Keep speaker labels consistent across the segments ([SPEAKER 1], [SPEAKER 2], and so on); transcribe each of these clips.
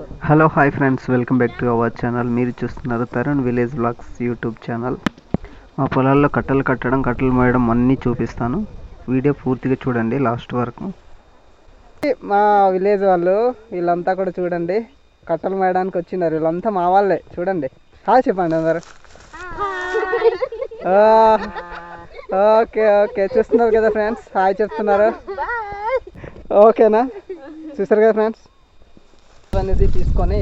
[SPEAKER 1] Hello hi friends. Welcome back to our channel. మీరు చూస్తున్నారు Tarun village blogs YouTube channel. మా పొలాల్లో కట్టలు కట్టడం కట్టలు మోయడం అన్నీ చూపిస్తాను. వీడియో పూర్తిగా చూడండి లాస్ట్ వరకు.
[SPEAKER 2] మా విలేజ్ వాళ్ళు వీళ్ళంతా కూడా చూడండి. కట్టలు మేయడానికి వచ్చినారు. వీళ్ళంతా మా వాళ్ళే. చూడండి. హాయ్ చెప్పండి అందరు. ఆ, ఓకే ఓకే. చూస్తున్నారు కదా ఫ్రెండ్స్? హాయ్ చెప్తున్నారు. ఓకేనా? చూస్తారు కదా ఫ్రెండ్స్? అనేది తీసుకొని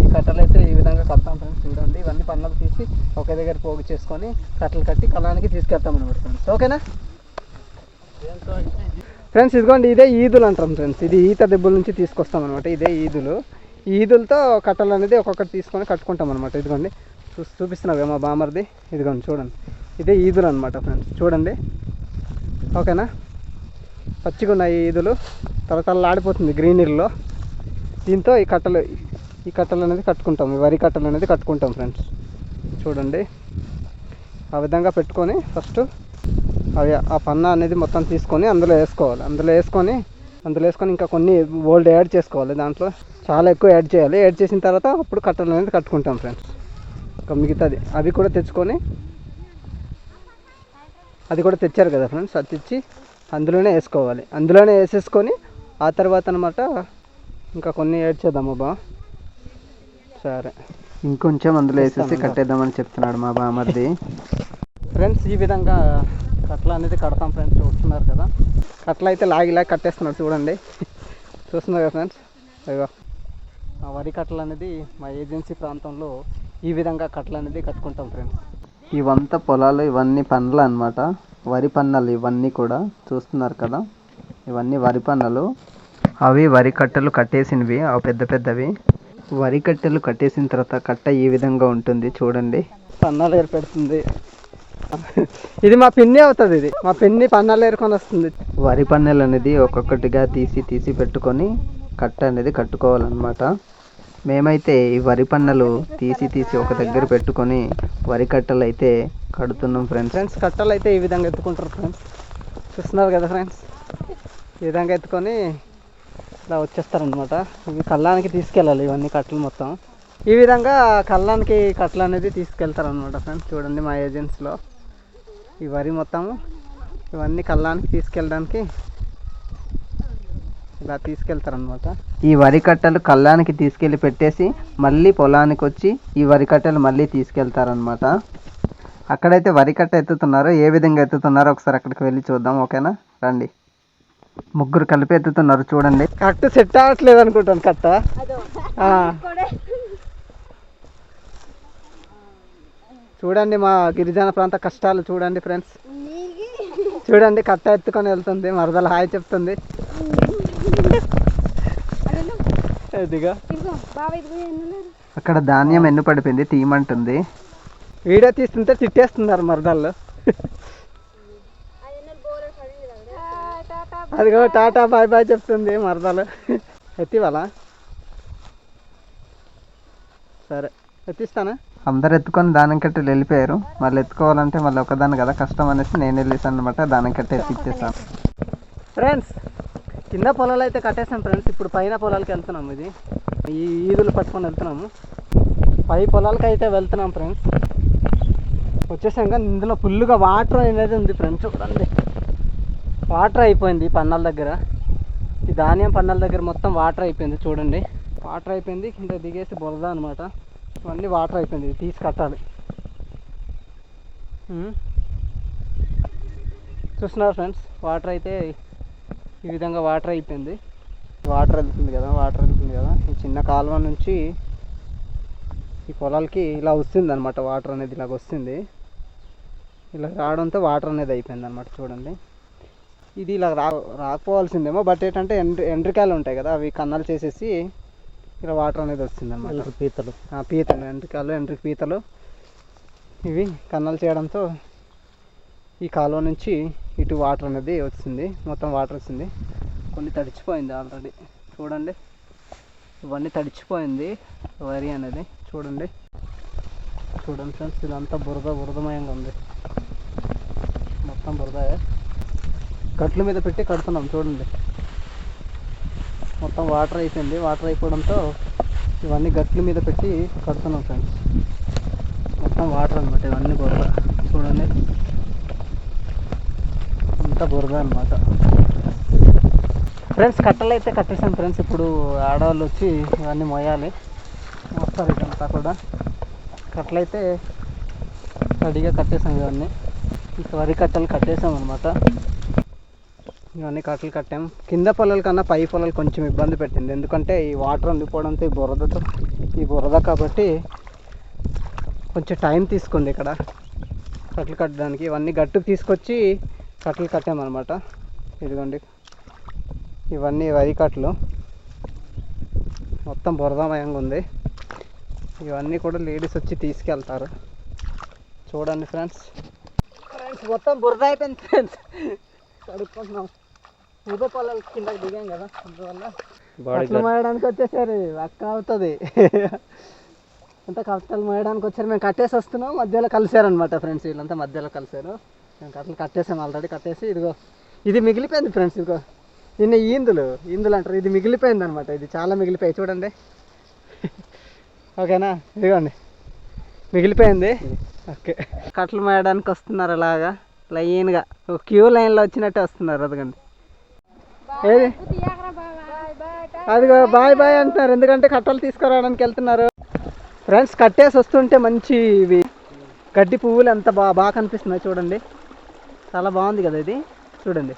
[SPEAKER 2] ఈ కట్టలు అయితే ఈ విధంగా కడతాం ఫ్రెండ్స్ చూడండి. ఇవన్నీ పనులు తీసి ఒకే దగ్గర పోగు చేసుకొని కట్టలు కట్టి కళానికి తీసుకెళ్తాం అనమాట ఫ్రెండ్స్ ఓకేనా? ఫ్రెండ్స్ ఇదిగోండి ఇదే ఈదులు అంటాం ఫ్రెండ్స్ ఇది ఈత దెబ్బల నుంచి తీసుకొస్తాం అనమాట ఇదే ఈదులు. ఈదులతో కట్టలు అనేది ఒక్కొక్కటి తీసుకొని కట్టుకుంటాం అనమాట ఇదిగోండి చూ చూపిస్తున్నావు మా బామర్ది. ఇదిగోండి చూడండి. ఇదే ఈదులు అనమాట ఫ్రెండ్స్ చూడండి. ఓకేనా? పచ్చిగా ఉన్నాయి ఈదులు తలతలలాడిపోతుంది గ్రీనరీలో. దీంతో ఈ కట్టలు ఈ కట్టలు అనేది కట్టుకుంటాం. ఈ వరి కట్టలు అనేది కట్టుకుంటాం ఫ్రెండ్స్ చూడండి. ఆ విధంగా పెట్టుకొని ఫస్ట్ అవి ఆ పన్న అనేది మొత్తం తీసుకొని అందులో వేసుకోవాలి. అందులో వేసుకొని అందులో వేసుకొని ఇంకా కొన్ని ఓల్డ్ యాడ్ చేసుకోవాలి. దాంట్లో చాలా ఎక్కువ యాడ్ చేయాలి. యాడ్ చేసిన తర్వాత అప్పుడు కట్టలు అనేది కట్టుకుంటాం ఫ్రెండ్స్ ఇంకా మిగతాది అవి కూడా తెచ్చుకొని అది కూడా తెచ్చారు కదా ఫ్రెండ్స్ అది తెచ్చి అందులోనే వేసుకోవాలి. అందులోనే వేసేసుకొని ఆ తర్వాత అనమాట ఇంకా కొన్ని యాడ్ చేద్దాం అబ్బా సరే.
[SPEAKER 1] ఇంకొంచెం అందులో వేసేసి కట్టేద్దామని చెప్తున్నాడు మా బామర్ది.
[SPEAKER 2] ఫ్రెండ్స్ ఈ విధంగా కట్ల అనేది కడతాం ఫ్రెండ్స్ చూస్తున్నారు కదా? కట్ల అయితే లాగి లాగి కట్టేస్తున్నారు చూడండి. చూస్తున్నారు కదా ఫ్రెండ్స్? అయ్యో. ఆ వరి కట్టలు అనేది మా ఏజెన్సీ ప్రాంతంలో ఈ విధంగా కట్టలు అనేది కట్టుకుంటాం ఫ్రెండ్స్.
[SPEAKER 1] ఇవంతా పొలాలు ఇవన్నీ పండ్లు అన్నమాట. వరి పన్నలు ఇవన్నీ కూడా చూస్తున్నారు కదా? ఇవన్నీ వరి పన్నలు అవి వరి కట్టలు కట్టేసినవి. అవి పెద్ద పెద్దవి. వరి కట్టెలు కట్టేసిన తర్వాత కట్ట ఈ విధంగా ఉంటుంది చూడండి.
[SPEAKER 2] పన్నాలు ఏర్పడుతుంది. ఇది మా పిన్ని అవుతుంది ఇది. మా పిన్ని పన్నాలు ఏరుకొని వస్తుంది.
[SPEAKER 1] వరి పన్నెలు అనేది ఒక్కొక్కటిగా తీసి తీసి పెట్టుకొని కట్ట అనేది కట్టుకోవాలన్నమాట. మేమైతే ఈ వరి పన్నెలు తీసి తీసి ఒక దగ్గర పెట్టుకొని వరి కట్టలు అయితే కడుతున్నాం ఫ్రెండ్స్.
[SPEAKER 2] ఫ్రెండ్స్ కట్టలు అయితే ఈ విధంగా ఎత్తుకుంటారు ఫ్రెండ్స్. చూస్తున్నారు కదా ఫ్రెండ్స్? ఈ విధంగా ఎత్తుకొని ఇలా వచ్చేస్తారనమాట ఇవి కళ్ళానికి తీసుకెళ్ళాలి ఇవన్నీ కట్టలు మొత్తం. ఈ విధంగా కళ్ళానికి కట్టలు అనేది తీసుకెళ్తారనమాట ఫ్రెండ్స్. చూడండి మా ఏజెన్సీలో. ఈ వరి మొత్తము ఇవన్నీ కళ్ళానికి తీసుకెళ్ళడానికి ఇలా తీసుకెళ్తారనమాట
[SPEAKER 1] ఈ వరి కట్టలు కళ్ళానికి తీసుకెళ్ళి పెట్టేసి మళ్ళీ పొలానికి వచ్చి ఈ వరి కట్టలు మళ్ళీ తీసుకెళ్తారనమాట అక్కడైతే వరి కట్ట ఎత్తుతున్నారు ఏ విధంగా ఎత్తుతున్నారో ఒకసారి అక్కడికి వెళ్ళి చూద్దాం ఓకేనా? రండి. ముగ్గురు కలిపి ఎత్తుతున్నారు చూడండి.
[SPEAKER 2] కట్ట సెట్ అవ్వట్లేదు అనుకుంటాను కట్ట. ఆ. చూడండి మా గిరిజన ప్రాంత కష్టాలు చూడండి ఫ్రెండ్స్ చూడండి కట్ట ఎత్తుకొని వెళ్తుంది మరదలు హాయ్ చెప్తుంది. ఇదిగా.
[SPEAKER 1] అక్కడ ధాన్యం ఎన్ను పడిపోయింది తీయమంటుంది.
[SPEAKER 2] వీడియో తీస్తుంటే తిట్టేస్తున్నారు మరదళ్ళు. అదిగో టాటా బాయ్ బాయ్ చెప్తుంది మరదలు. ఎత్తివాలా సరే. ఎత్తిస్తానా?
[SPEAKER 1] అందరు ఎత్తుకొని దానం కట్టెలు వెళ్ళిపోయారు. మళ్ళీ ఎత్తుకోవాలంటే మళ్ళీ ఒకదాన్ని కదా కష్టం అనేసి నేను వెళ్ళేసాను అనమాట దానం కట్టె ఎత్తిచ్చేసాను
[SPEAKER 2] ఫ్రెండ్స్ కింద పొలాలు అయితే కట్టేసాం ఫ్రెండ్స్ ఇప్పుడు పైన పొలాలకి వెళ్తున్నాము ఇది. ఈ ఈదులు పట్టుకొని వెళ్తున్నాము. పై పొలాలకి అయితే వెళ్తున్నాం ఫ్రెండ్స్ వచ్చేసాం కానీ ఇందులో ఫుల్గా వాటర్ అనేది ఉంది ఫ్రెండ్స్ చూడండి. వాటర్ అయిపోయింది పన్నాల దగ్గర. ఈ ధాన్యం పన్నాల దగ్గర మొత్తం వాటర్ అయిపోయింది చూడండి. వాటర్ అయిపోయింది కింద దిగేసి బురద అనమాట ఇవన్నీ వాటర్ అయిపోయింది ఇది తీసి కట్టాలి చూస్తున్నారు ఫ్రెండ్స్ వాటర్ అయితే ఈ విధంగా వాటర్ అయిపోయింది. వాటర్ వెళ్తుంది కదా వాటర్ వెళ్తుంది కదా. ఈ చిన్న కాలువ నుంచి ఈ పొలాలకి ఇలా వస్తుంది అనమాట వాటర్ అనేది ఇలాగ వస్తుంది. ఇలా రావడంతో వాటర్ అనేది అయిపోయింది అనమాట చూడండి. ఇది ఇలా రా రాకపోవాల్సిందేమో బట్ ఏంటంటే ఎండ్రి ఎండ్రికాయలు ఉంటాయి కదా అవి కన్నాలు చేసేసి ఇలా వాటర్ అనేది వస్తుంది అనమాట పీతలు. పీతలు ఎండ్రికాయలు ఎండ్రికి పీతలు. ఇవి కన్నాలు చేయడంతో ఈ కాలువ నుంచి ఇటు వాటర్ అనేది వచ్చింది మొత్తం వాటర్ వచ్చింది కొన్ని తడిచిపోయింది ఆల్రెడీ. చూడండి. ఇవన్నీ తడిచిపోయింది వరి అనేది. చూడండి. చూడండి ఫ్రెండ్స్ ఇదంతా బురద బురదమయంగా ఉంది. మొత్తం బురద కట్ల మీద పెట్టి కడుతున్నాం చూడండి. మొత్తం వాటర్ అయిపోయింది. వాటర్ అయిపోవడంతో ఇవన్నీ గట్ల మీద పెట్టి కడుతున్నాం ఫ్రెండ్స్. మొత్తం వాటర్ అనమాట ఇవన్నీ బురద. చూడండి. అంతా బురద అనమాట ఫ్రెండ్స్ కట్టలు అయితే కట్టేసాం ఫ్రెండ్స్. ఇప్పుడు ఆడవాళ్ళు వచ్చి ఇవన్నీ మోయాలి. వస్తారు ఇదంతా కూడా. కట్టలైతే రెడీగా కట్టేసాం ఇవన్నీ. ఇక వరి కట్టలు కట్టేసాం అనమాట ఇవన్నీ కట్టలు కట్టాం. కింద పొలాల కన్నా పై పొలాలు కొంచెం ఇబ్బంది పెట్టింది. ఎందుకంటే ఈ వాటర్ అందిపోవడంతో ఈ బురదతో ఈ బురద కాబట్టి కొంచెం టైం తీసుకుంది ఇక్కడ కట్టలు కట్టడానికి. ఇవన్నీ గట్టుకు తీసుకొచ్చి కట్టలు కట్టామన్నమాట. ఇదిగోండి. ఇవన్నీ వరి కట్టలు. మొత్తం బురదమయంగా ఉంది. ఇవన్నీ కూడా లేడీస్ వచ్చి తీసుకెళ్తారు. చూడండి ఫ్రెండ్స్. ఫ్రెండ్స్ మొత్తం బురద అయిపోయింది ఫ్రెండ్స్. కడుక్కుంటున్నాం. పొలాల కిందకి దిగాం కదా అందువల్ల కట్టలు మోయడానికి వచ్చేసారు. అక్క అవుతుంది. అంతా కట్టలు మోయడానికి వచ్చారు. మేము కట్టేసి వస్తున్నాం. మధ్యలో కలిసారనమాట ఫ్రెండ్స్ వీళ్ళంతా మధ్యలో కలిసారు మేము కట్టలు కట్టేసాం. ఆల్రెడీ కట్టేసి ఇదిగో ఇది మిగిలిపోయింది ఫ్రెండ్స్ ఇదిగో. నిన్న ఈందులు ఈందులు అంటారు. ఇది మిగిలిపోయింది అనమాట ఇది చాలా మిగిలిపోయాయి చూడండి. ఓకేనా? ఇదిగోండి. మిగిలిపోయింది. ఓకే. కట్టలు మోయడానికి వస్తున్నారు అలాగా. లైన్గా. క్యూ లైన్లో వచ్చినట్టే వస్తున్నారు. అదిగండి. ఏది? అదిగో బాయ్ బాయ్ అంటున్నారు. ఎందుకంటే కట్టలు తీసుకురావడానికి వెళ్తున్నారు. ఫ్రెండ్స్ కట్టేసి వస్తుంటే మంచి ఇవి గడ్డి పువ్వులు ఎంత బాగా బాగా కనిపిస్తున్నాయి చూడండి. చాలా బాగుంది కదా ఇది. చూడండి.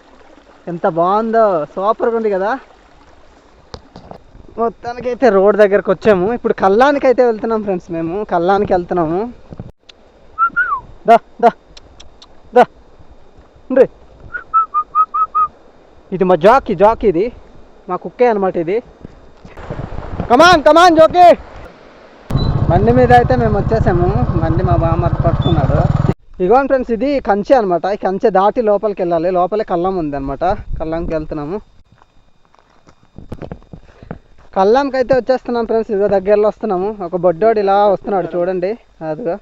[SPEAKER 2] ఎంత బాగుందో. సూపర్గా ఉంది కదా. మొత్తానికి అయితే రోడ్ దగ్గరకు వచ్చాము. ఇప్పుడు కల్లానికి అయితే వెళ్తున్నాం ఫ్రెండ్స్ మేము. కల్లానికి వెళ్తున్నాము. దా దా దా. రే ఇది మా జాకీ జాకీ ఇది. మా కుక్కే అనమాట ఇది. Come on come on Jockey. బండి మీద అయితే మేము వచ్చేసాము. బండి మా బామ్మ పట్టుకున్నాడు. ఇగోండి ఫ్రెండ్స్ ఇది కంచె అనమాట ఈ కంచె దాటి లోపలికి వెళ్ళాలి. లోపలే కల్లం ఉంది అనమాట కల్లంకి వెళ్తున్నాము. కల్లంకి అయితే వచ్చేస్తున్నాం ఫ్రెండ్స్ ఇదిగో దగ్గరలో వస్తున్నాము. ఒక బొడ్డోడు ఇలా వస్తున్నాడు చూడండి. అదిగో.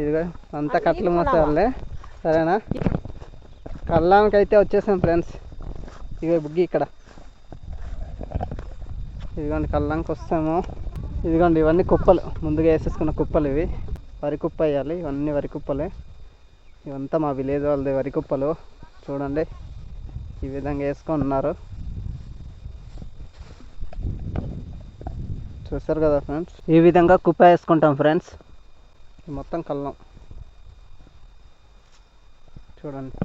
[SPEAKER 2] ఇదిగో అంతా కట్టలు మోసేవాళ్ళే. సరేనా? కల్లానికి అయితే వచ్చేసాం ఫ్రెండ్స్. ఇవే బుగ్గి ఇక్కడ. ఇదిగోండి కల్లానికి వస్తాము. ఇదిగోండి ఇవన్నీ కుప్పలు. ముందుగా వేసేసుకున్న కుప్పలు ఇవి. వరి కుప్ప వేయాలి. ఇవన్నీ వరి కుప్పలే. ఇవంతా మా విలేజ్ వాళ్ళది వరి కుప్పలు. చూడండి ఈ విధంగా వేసుకొని ఉన్నారు చూస్తారు కదా ఫ్రెండ్స్? ఈ విధంగా కుప్ప వేసుకుంటాం ఫ్రెండ్స్. మొత్తం కల్లం. చూడండి.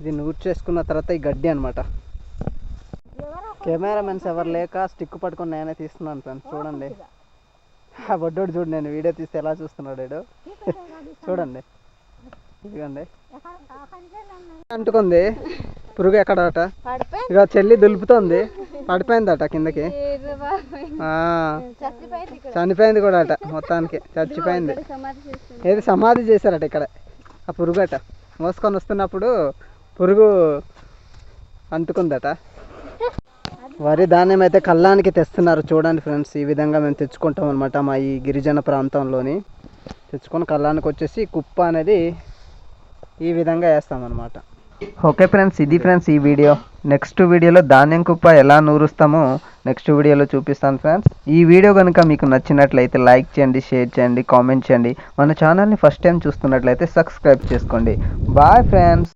[SPEAKER 2] ఇది నూరు చేసుకున్న తర్వాత ఈ గడ్డి అనమాట కెమెరామెన్స్ ఎవరు లేక స్టిక్ పట్టుకొని నేనే తీస్తున్నాను ఫ్రెండ్స్ చూడండి. ఆ బొడ్డోడు చూడు నేను వీడియో తీస్తే ఎలా చూస్తున్నాడు వీడు. చూడండి. ఇదిగోండి. అంటుకుంది పురుగు ఎక్కడట? ఇక చెల్లి దులుపుతోంది. పడిపోయిందట కిందకి. చనిపోయింది కూడా అట మొత్తానికి చచ్చిపోయింది. ఏది సమాధి చేశారట ఇక్కడ ఆ పురుగు అట మోసుకొని వస్తున్నప్పుడు పురుగు అంటుకుందట. వరి ధాన్యం అయితే కళ్ళానికి తెస్తున్నారు. చూడండి ఫ్రెండ్స్ ఈ విధంగా మేము తెచ్చుకుంటాం అనమాట మా ఈ గిరిజన ప్రాంతంలోని. తెచ్చుకొని కళ్ళానికి వచ్చేసి కుప్ప అనేది ఈ విధంగా వేస్తామన్నమాట
[SPEAKER 1] ఓకే ఫ్రెండ్స్ ఇది ఫ్రెండ్స్ ఈ వీడియో. నెక్స్ట్ వీడియోలో ధాన్యం కుప్ప ఎలా నూరుస్తామో నెక్స్ట్ వీడియోలో చూపిస్తాను ఫ్రెండ్స్. ఈ వీడియో కనుక మీకు నచ్చినట్లయితే లైక్ చేయండి షేర్ చేయండి కామెంట్ చేయండి. మన ఛానల్ని ఫస్ట్ టైం చూస్తున్నట్లయితే సబ్స్క్రైబ్ చేసుకోండి. Bye friends.